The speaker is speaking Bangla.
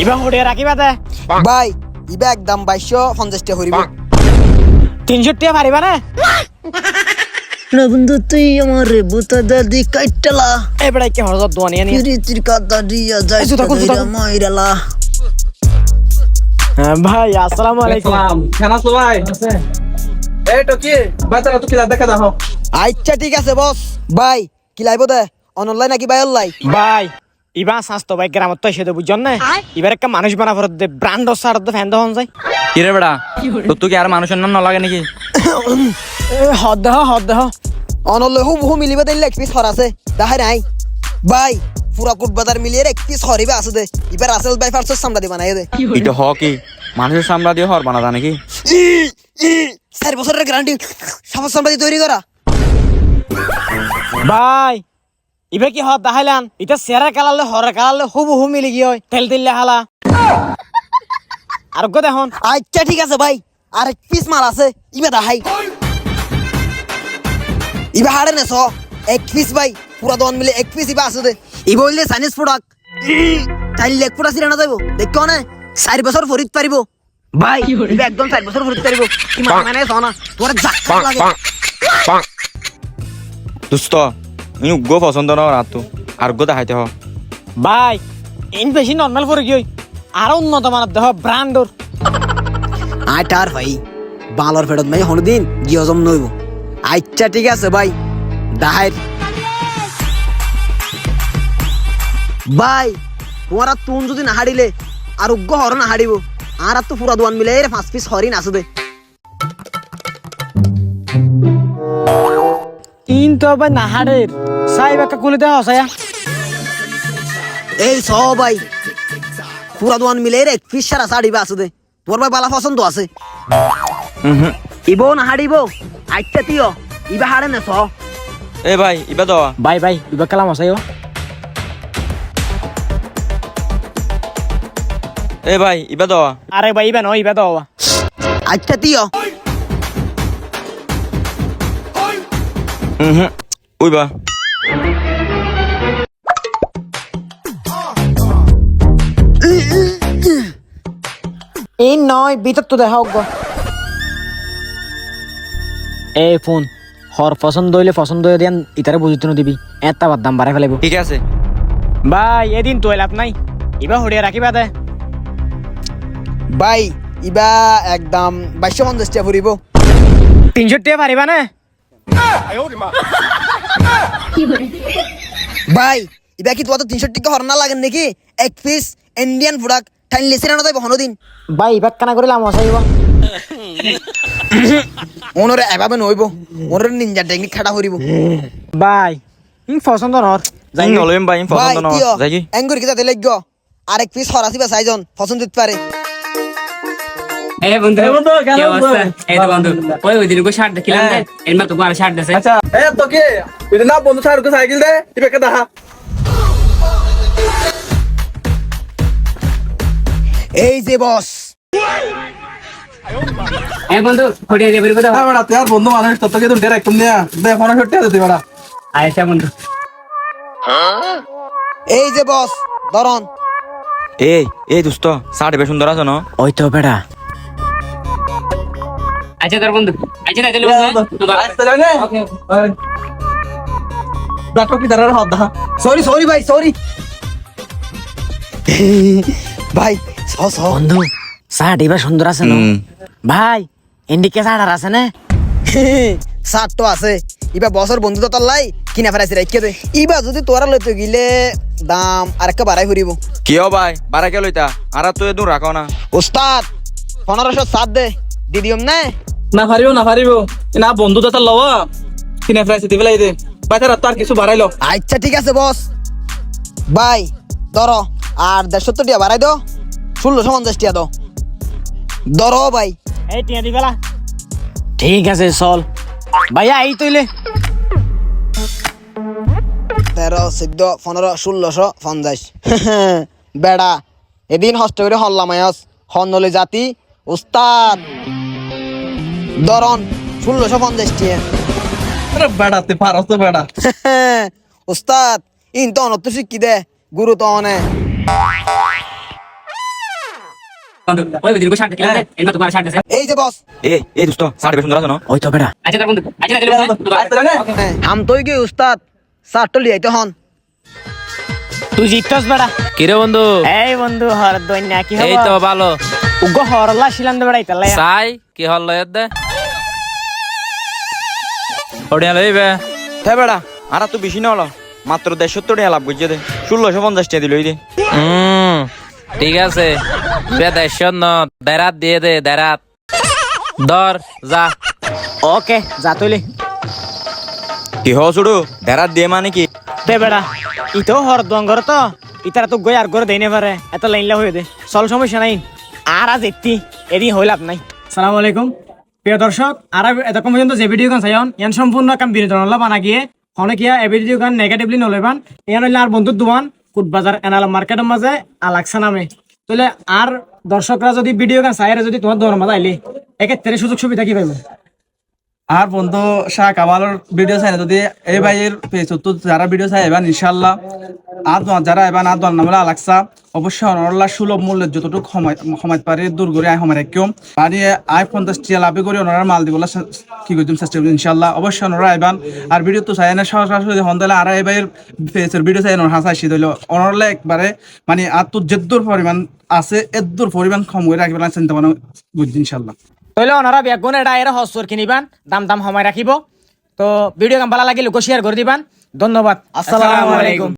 ইবা হুড়িয়ে রাখিবা দে। ভাই ইবা একদম বাইশশো পঞ্চাশ টাকা তিনশো টাকা পারিবা না? না বন্ধু তুই আমার বুতা দাদি কাইটালা। এবারে কি হরজত দোয়া নিয়ে নিয়ে পিরিতির কাদা দিয়া যাই মাইরালা ভাই আসসালামু আলাইকুম। সালাম কেন আছো ভাই? এই তো কি বাচ্চারা তো কি দেখা দাও আচ্ছা ঠিক আছে বস। ভাই কি লাইব দে? অনলাইন নাকি বাই অনলাইন? ভাই। ইবা স্বাস্থ্য ভাই গ্রামত তো এসে বুঝছেন না এবার একটা মানুষ বানা ফরত দে ব্র্যান্ড সার দে ফ্যান দহন যায় কিরে বেড়া? তোর তো কি আর মানুষের নাম নলাগে নাকি? এ, হদ দেহ হদ দেহ। অনলে হু বহু মিলিবে দিলে এক পিস আছে। দেখাই নাই। ভাই পুরা কুট বাজার মিলিয়ে এক পিস হরিবে আছে দে। এবার আসল বাই ফার্সের সামলা দি। বানাই দে এটা হ কি? মানুষের সামলা দিয়ে হর বানা নাকি? ই, ই, চার বছরের গ্যারান্টি সবার সামলা দিয়ে তৈরি করা ভাই ইবে কি হদ দেখাইলান? এটা সেরা কালালে হরে কালালে হুবু হু মিলি গিয়ে তেল দিল্লে হালা। আর গো দেখুন। আচ্ছা ঠিক আছে ভাই। আর এক পিস মাল আছে ইবে দেখাই। ইবে হাড়ে নেছ। এক পিস ভাই পুরা দন মিলে এক পিস ইবা আছে দে। ইবে হইলে চাইনিজ প্রোডাক্ট তাই লেগ পুরা সিরানা যাইব দেখো না? চার বছর ফরিদ পারিব ভাই ইবে একদম চার বছর ফরিদ পারিব কি মানে না। তোর জাক্কা লাগে। দোস্ত ইউ গো পছন্দ ন রাত তো আর গো দেখাইতে হ ভাই ইন বেশি নর্মাল পরে গিয়ে আরও উন্নত মানের দেহ ব্র্যান্ডর আটার ভাই বালর ফেরত মাই হনুদিন গিয়জম নইব আচ্ছা ঠিক আছে ভাই দাহাই ভাই তোমার আর তুন যদি না হারিলে আর উগ্র হর না হারিব আর আর তো পুরা দোয়ান মিলে পাঁচ পিস হরিণ আছে ইন তো ভাই নাহারের সাইব একটা কুলে দেহ সায়া। এই স ভাই পুরা দোয়ান মিলে রে পিস সারা সাড়িবা আছে দে। তোর ভাই বালা পছন্দ আছে। ইবো না আচ্ছা তিও ইবা হারে না স এ ভাই ইবা দ ভাই ভাই ইবা কালাম আছে এ ভাই ইবা দ আরে ভাই ইবা নয় ইবা দাও। আচ্ছা তিও হুম উইবা এই নয় ভিতর তো দেখা হোক এই ফোন হর পছন্দ হইলে পছন্দ হয়ে দেন ইতারে বুঝিতে দিবি। এটা বাদ দাম বাড়াই ফেলাইব। ঠিক আছে। ভাই এদিন তো লাভ নাই। ইবা হড়িয়ে রাখিবা দে। ভাই ইবা একদম বাইশশো পঞ্চাশ টাকা ফুরিব। তিনশো টাকা পারিবা না? ভাই ইবা কি তোমার তিনশো টিকা হরনা লাগেন নাকি? এক পিস ইন্ডিয়ান প্রোডাক্ট ঠাইন লেসি রানা যাইব হনদিন ভাই ইবা কানা করে লাম আসাইব ওনরে এভাবে নইব ওনরে নিনজা টেকনিক খাটা করিব ভাই ইন পছন্দ নর যাই নলইম ভাই ইম পছন্দ ন কিয়? যাই কি এঙ্গুরি কিতা তেলে গো আর এক পিস হরাসি বা সাইজন পছন্দ দিতে পারে এই বন্ধু কি? অবস্থা? এই তো বন্ধু ওই ওই দিন শার্ট দেখিলাম হ্যাঁ। এর মা তোমার শার্ট দেছে। আচ্ছা এ তো কি? না বন্ধু স্যার সাইকেল দে টিপে কে দেখা এই যে বস। এই বন্ধু ফটিয়ে তো। হ্যাঁ বেটা তুই আর বন্ধু মানুষ তো কি তুই ডাইরেক্ট নিয়া দে ফোন তুই বেটা আচ্ছা বন্ধু। এই যে বস ধরন এই এই দোস্ত সাড়ে বেশ সুন্দর আছে ন? ওই তো বেটা আচ্ছা তোর বন্ধু। আচ্ছা তাই বন্ধু না। দেখো কি দাঁড়ার হাত দেখা সরি সরি ভাই সরি ভাই স স। বন্ধু শার্ট এবার সুন্দর আছে না? ভাই ইন্ডিকে শার্ট আর আছে না? সাত তো আছে। ইবা বছর বন্ধু তো লাই কিনা ফেরাইছি রাইকে দে। ইবা যদি তোরা লইতে গিলে দাম আর একটা বাড়াই ফুরিব কিয় ভাই? বারা কে লইতা? আর তুই এদুন রাখো না। ওস্তাদ পনেরোশো সাত দে। দিদিম না। না পারিব না পারিব না বন্ধু দাতা লওয়া। কিনে ফ্রাইস দিবে লাই দে। ভাই তার তার কিছু বাড়াইলো আচ্ছা ঠিক আছে বস। ভাই ধরো আর দেড়শো টিয়া বাড়াই দো। ষোলোশো পঞ্চাশ টিয়া দো। ধরো ভাই। এই টিয়া দি বেলা। ঠিক আছে চল। ভাইয়া এই তৈলে তেরো চোদ্দ পনেরো ষোলোশো পঞ্চাশ। বেড়া এদিন হস্ত করে হল্লাম আয়স হন্নলে জাতি উস্তাদ। দরন ষোলোশো পঞ্চাশ টিয়া আরে বেড়া তো বেড়া। উস্তাদ ইন তো অনত শিক্ষি দে গুরু তো অনে। এই যে বস। এ দোস্ত সাড়ে বেশ সুন্দর আছে ওই তো আচ্ছা তোর বন্ধু আচ্ছা হাম তুই কি উস্তাদ লিয়াইতে হন। তুই কিরে বন্ধু? এই বন্ধু হর দৈন্যা কি এই তো হবে ভালো। উগ্র হরলা কি হল লয়ের দে? ওড়িয়া লইবে। হ্যাঁ বেড়া আর তো বেশি না হলো। মাত্র দেড়শো টাকা লাভ করছে দে। ষোলোশো পঞ্চাশ টাকা দিল দে। হুম ঠিক আছে। বেদেশ ন দেরাত দিয়ে দে দেরাত দর যা। ওকে যা তুইলে কি হ ছুড়ু দেরাত দিয়ে মানে কি? তে বেটা ইতো হর দঙ্গর তো? ইতারা তো গই আর করে দেই না পারে। এত লাইনলা হয়ে দে। চল সমস্যা নাই। আর আজ এত্তি এদিন হইল লাভ নাই। সালাম আলাইকুম। প্রিয় দর্শক, আর এতক্ষণ পর্যন্ত যে ভিডিও গান চাইন ইয়ান সম্পূর্ণ কাম বিনোদন বানা গিয়ে অনেকিয়া এ ভিডিও গান নেগেটিভলি নলেবান। ইয়ান হইলে আর বন্ধুর দোয়ান কুটবাজার এনাল মার্কেটের মাঝে আলাক্সা নামে। তাহলে আর দর্শকরা যদি ভিডিও গান চাই যদি তোমার দোয়ার মাঝে আইলে এক্ষেত্রে সুযোগ সুবিধা কি পাইব? আর বন্ধু শাহ কামালের ভিডিও চাই না, যদি এই ভাইয়ের পেজ তো যারা ভিডিও চাই এবার ইনশাল্লাহ আর যারা এবার আর দল নামলে আলাকসা, অবশ্যই অনরলা সুলভ মূল্যের যতটুকু সময় পারে দূর করে আয় সময় রাখিও। পানি আই পঞ্চাশ টিয়া লাভে করে, ওনারা মাল দিবলা কি করতাম চেষ্টা করি ইনশাল্লাহ অবশ্যই ওনারা এবার আর ভিডিও তো চাই না, সরাসরি দিলে আর এই ভাইয়ের পেজের ভিডিও চাই ওনার হাসা দিল। অনরলা একবারে মানে আর তো যেদ্দুর পরিমাণ আছে, এদ্দুর পরিমাণ কম করে রাখবে না চিন্তা ভাবনা বুঝছি ইনশাল্লাহ তাহলে ওনারা বেগুন এটা এর হসর কিনিবান দাম দাম সময় রাখিব তো ভিডিও ভালো লাগিলে শেয়ার করে দিবান। ধন্যবাদ। আসসালামু আলাইকুম।